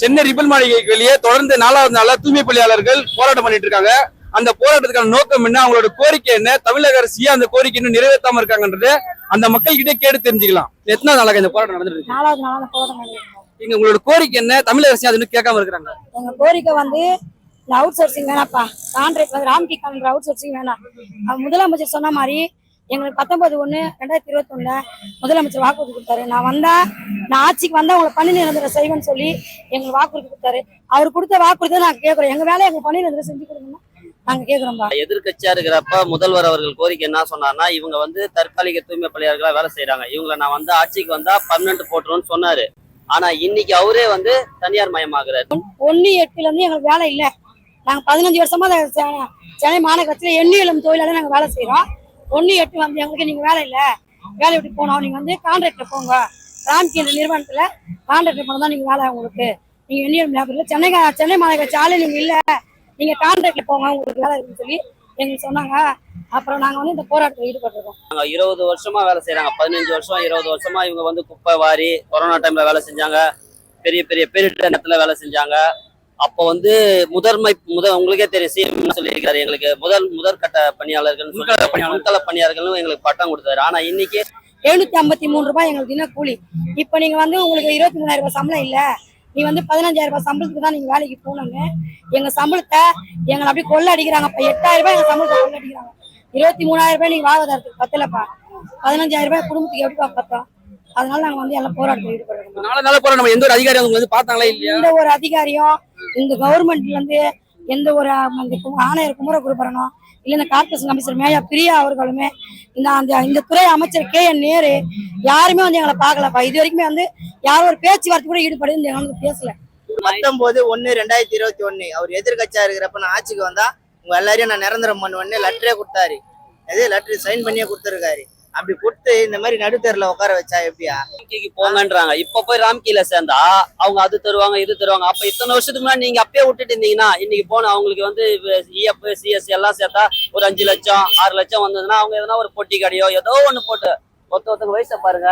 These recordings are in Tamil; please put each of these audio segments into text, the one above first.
சென்னை ரிப்பன் மாளிகைக்கு வெளியே தொடர்ந்து நாலாவது நாளா தூய்மை பணியாளர்கள் போராட்டம் பண்ணிட்டு இருக்காங்க. அந்த போராட்டத்துக்கான நோக்கம் என்ன? அவங்களோட கோரிக்கை என்ன? தமிழக அரசு அந்த கோரிக்கை இன்னும் நிறைவேற்றாம இருக்காங்கன்றது அந்த மக்கள் கிட்டே கேட்டு தெரிஞ்சுக்கலாம் எத்தனை நாளாக இந்த போராட்டம் பண்ணிருக்கோம் இங்க உங்களோட கோரிக்கை என்ன? தமிழக அரசு அது இன்னும் கேட்காம இருக்கிறாங்க? எங்க கோரிக்கை வந்து அவுட் சோர்சிங் வேணாப்பா. கான்ட்ராக்ட் வந்து ராம்கி கான்ட்ராக்ட் அவுட் சோர்சிங் வேணாம் முதலமைச்சர் சொன்ன மாதிரி எங்களுக்கு பத்தொன்பது ஒண்ணு ரெண்டாயிரத்தி இருபத்தி ஒண்ணுல முதலமைச்சர் வாக்குறுதி கொடுத்தாரு. நான் வந்தா நான் ஆட்சிக்கு வந்தா உங்களை பணி நிரந்தரம் செய்வேன்னு சொல்லி எங்களுக்கு வாக்குறுதி கொடுத்தாரு. அவர் கொடுத்த வாக்குறுதி நாங்க கேட்கறோம் எங்க வேலையை எங்க பணி நிரந்தரம் செஞ்சு கொடுங்கன்னு நாங்க கேட்கறோம்பா எதிர்க்கட்சியா இருக்கிறப்ப முதல்வர் அவர்கள் கோரிக்கை என்ன சொன்னார்னா இவங்க வந்து தற்காலிக தூய்மை பணியாளர்களா வேலை செய்யறாங்க இவங்கள நான் வந்து ஆட்சிக்கு வந்தா பர்மனன்ட் போட்டுருவோம்னு சொன்னாரு. ஆனா இன்னைக்கு அவரே வந்து தனியார் மயமாகிறாரு. ஒன்னு எட்டுல இருந்து எங்களுக்கு வேலை இல்ல. நாங்க பதினஞ்சு வருஷமா சென்னை மாநகரத்துல எண்ணி எழும் தொழிலாளர் நாங்க வேலை செய்யறோம் ஒன்னு எட்டு வந்து எங்களுக்கு நீங்க வேலை இல்ல. வேலை விட்டு போனோம் நீங்க வந்து கான்ட்ராக்ட்ல போங்க. ராம்கி என்ற நிறுவனத்துல கான்ட்ராக்டர் போனா தான் நீங்க வேலை உங்களுக்கு. நீங்க எண்ணி லேபர் லேபர்ல சென்னை சென்னை மாநகர சாலை நீங்க இல்ல. நீங்க கான்ட்ராக்ட்ல போங்க உங்களுக்கு வேலை இருக்குன்னு சொல்லி எங்களுக்கு சொன்னாங்க. அப்புறம் நாங்க வந்து இந்த போராட்டத்தில் ஈடுபட்டிருக்கோம். நாங்க இருபது வருஷமா வேலை செய்யறாங்க. பதினஞ்சு வருஷம் இருபது வருஷமா இவங்க வந்து குப்பை வாரி கொரோனா டைம்ல வேலை செஞ்சாங்க. பெரிய பெரிய பெரிய நேரத்துல வேலை செஞ்சாங்க. அப்போ வந்து முதன்மை முத உங்களுக்கே தெரியும் சிஎம் சொல்லியிருக்காரு எங்களுக்கு. முதல் முதற்கட்ட பணியாளர்கள் முன்கள பணியாளர்கள். முன்கள பணியாளர்களும் எங்களுக்கு பட்டம் கொடுத்தாரு. ஆனா இன்னைக்கு எழுநூத்தி ஐம்பத்தி மூணு ரூபாய் எங்களுக்கு தின கூலி இப்போ நீங்க வந்து உங்களுக்கு இருபத்தி மூணாயிரம் ரூபாய் சம்பளம் இல்ல. நீ வந்து பதினஞ்சாயிரம் ரூபாய் சம்பளத்துக்கு தான் நீங்க வேலைக்கு போகணுங்க எங்க சம்பளத்தை எங்களை அப்படி கொள்ள அடிக்கிறாங்க இப்ப எட்டாயிரம் ரூபாய் எங்க சம்பளத்தை கொள்ள அடிக்கிறாங்க இருபத்தி மூணாயிரம் ரூபாய் நீங்க வாழ்வாதாரத்துக்கு பத்தலப்பா. பதினஞ்சாயிரம் ரூபாய் குடும்பத்துக்கு எப்படி பத்தோம்? அதனால நாங்க வந்து எல்லாம் போராட்டத்தில் ஈடுபடுறோம் நாலு நாள் போராட்டம். நம்ம எந்த ஒரு அதிகாரி அவங்க வந்து பார்த்தாங்களா இல்லையா? எந்த ஒரு அதிகாரியும் இந்த கவர்மெண்ட்ல இருந்து எந்த ஒரு அந்த ஆணையர் குமர குருபரனோ இல்ல இந்த கார்பரேஷன் கமிஷனர் மேயா பிரியா அவர்களுமே இந்த அந்த இந்த துறை அமைச்சர் கே என் நேரு யாருமே வந்து எங்களை பார்க்கலப்பா இது வரைக்குமே வந்து யாரும் ஒரு பேச்சுவார்த்தை கூட ஈடுபடுது வந்து எங்களை வந்து பேசல. பத்தொன்பது ஒன்னு ரெண்டாயிரத்தி இருபத்தி ஒண்ணு அவர் எதிர்கட்சியா இருக்கிறப்ப நான் ஆட்சிக்கு வந்தா உங்க எல்லாரையும் நான் நிரந்தரம் பண்ணுவேன்னு லெட்டரே கொடுத்தாரு. அதே லெட்டர் சைன் பண்ணியே கொடுத்துருக்காரு. அப்படி கொடுத்து இந்த மாதிரி நடுத்தரில் உட்கார வச்சா எப்படியா? ராம்கிக்கு போங்கன்றாங்க. இப்ப போய் ராம்கில சேர்ந்தா அவங்க அது தருவாங்க இது தருவாங்க. அப்ப இத்தனை வருஷத்துக்கு முன்னாடி நீங்க அப்பயே விட்டுட்டு இருந்தீங்கன்னா இன்னைக்கு போன அவங்களுக்கு வந்து இஎஃப் சிஎஸ் எல்லாம் சேர்த்தா ஒரு அஞ்சு லட்சம் ஆறு லட்சம் வந்ததுன்னா அவங்க எதனா ஒரு பொட்டி கடையோ ஏதோ ஒண்ணு போட்டு ஒருத்த ஒருத்தவங்க வயசை பாருங்க.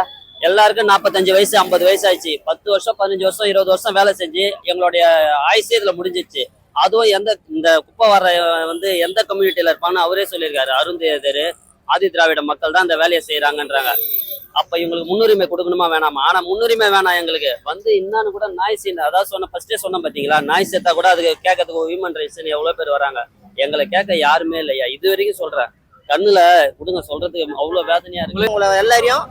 எல்லாருக்கும் நாற்பத்தஞ்சு வயசு ஐம்பது வயசு ஆயிடுச்சு. பத்து வருஷம் பதினஞ்சு வருஷம் இருபது வருஷம் வேலை செஞ்சு எங்களுடைய ஆயுசு இதுல முடிஞ்சிச்சு. அதுவும் எந்த இந்த குப்பை வர வந்து எந்த கம்யூனிட்டியில இருப்பான்னு அவரே சொல்லியிருக்காரு. அருந்தேதர் ஆதி திராவிட மக்கள் தான் இந்த வேலையை செய்யறாங்கன்றாங்க அப்ப இவங்களுக்கு முன்னுரிமை கொடுக்கணுமா வேணாமா? ஆனா முன்னுரிமை வேணாம் எங்களுக்கு. வந்து இன்னும் கூட நாய் சீன் அதாவது சொன்ன ஃபர்ஸ்டே சொன்ன பாத்தீங்களா? நாய் சேர்த்தா கூட அதுக்கு கேட்கறதுக்கு ஹியூமன் ரைட்ஸ் எவ்வளவு பேர் வராங்க. எங்களை கேட்க யாருமே இல்லையா? இது வரைக்கும் சொல்றேன். கண்ணுல கொடுங்க சொல்றதுக்கு அவ்வளவு வேதனையா இருக்கு. உங்களை எல்லாரையும்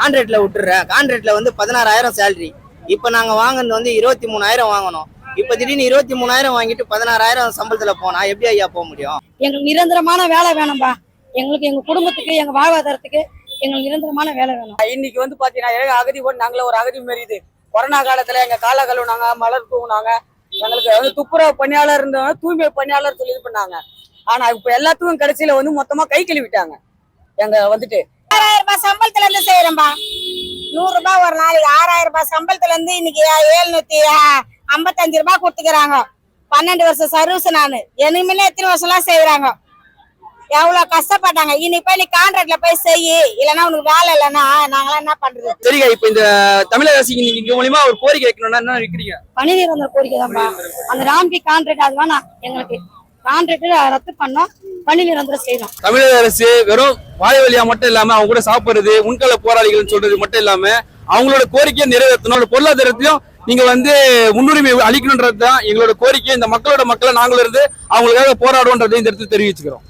கான்ட்ராக்ட்ல விட்டுறேன். கான்ட்ராக்ட்ல வந்து பதினாறாயிரம் சேலரி இப்போ நாங்க வாங்கினது வந்து இருபத்தி மூணாயிரம் வாங்கணும். இப்போ திடீர்னு இருபத்தி மூணாயிரம் வாங்கிட்டு பதினாறாயிரம் சம்பளத்துல போனா எப்படி ஐயா போக முடியும்? எங்களுக்கு நிரந்தரமான வேலை வேணும்பா. எங்களுக்கு எங்க குடும்பத்துக்கு எங்க வாழ்வாதாரத்துக்கு எங்களுக்கு நிரந்தரமான வேலை வேணும். இன்னைக்கு வந்து பாத்தீங்கன்னா ஏக அகதி போட்டு நாங்களே ஒரு அகதி மாரி இது. கொரோனா காலத்துல எங்க கால கழுவுனாங்க மலர் தூவுனாங்க. எங்களுக்கு வந்து துப்புரவு பணியாளர் இருந்தவங்க தூய்மை பணியாளர் சொல்லி இது பண்ணாங்க. ஆனா இப்ப எல்லாத்துக்கும் கடைசியில வந்து மொத்தமா கை கழுவிட்டாங்க. எங்க வந்துட்டு. ஆறாயிரம் ரூபாய் சம்பளத்துல இருந்து செய்யறேன்பா நூறு ரூபாய் ஒரு நாளைக்கு ஆறாயிரம் ரூபாய் சம்பளத்துல இருந்து இன்னைக்கு ஏழ்நூத்தி ஐம்பத்தஞ்சு ரூபாய் கொடுத்துக்கிறாங்க. பன்னெண்டு வருஷம் சர்வீஸ் நானு. முன்ன எத்தனை வருஷம் எல்லாம் செய்யறாங்க எவ்வளவு கஷ்டப்பட்டாங்க. இன்னைக்கு போய் நீ கான்ட்ராக்ட்ல போய் செய். இல்லைன்னா உனக்கு வேலை இல்லைன்னா நாங்களாம் என்ன பண்றது? சரிங்க இப்ப இந்த தமிழக அரசுக்கு நீங்க மூலியமா ஒரு கோரிக்கை வைக்கணும்னா என்ன வைக்கிறீங்க? பணி நிரந்தர கோரிக்கை தான்ப்பா. அந்த ராம்கி கான்ட்ராக்ட் அது வேணாம் எங்களுக்கு. கான்ட்ராக்ட் ரத்து பண்ணோம். பணி நிரந்தரம் செய்யணும். தமிழக அரசு வெறும் வாய் வழியா மட்டும் இல்லாம அவங்க கூட சாப்பிடுறது முன்கள போராளிகள் சொல்றது மட்டும் இல்லாம அவங்களோட கோரிக்கையை நிறைவேற்றணும். பொருளாதாரத்தையும் நீங்க வந்து முன்னுரிமை அளிக்கணுன்றது தான் எங்களோட கோரிக்கை. இந்த மக்களோட மக்களை நாங்களும் இருந்து அவங்களுக்காக போராடுவோன்றதை இந்த இடத்துல தெரிவிச்சுக்கிறோம்.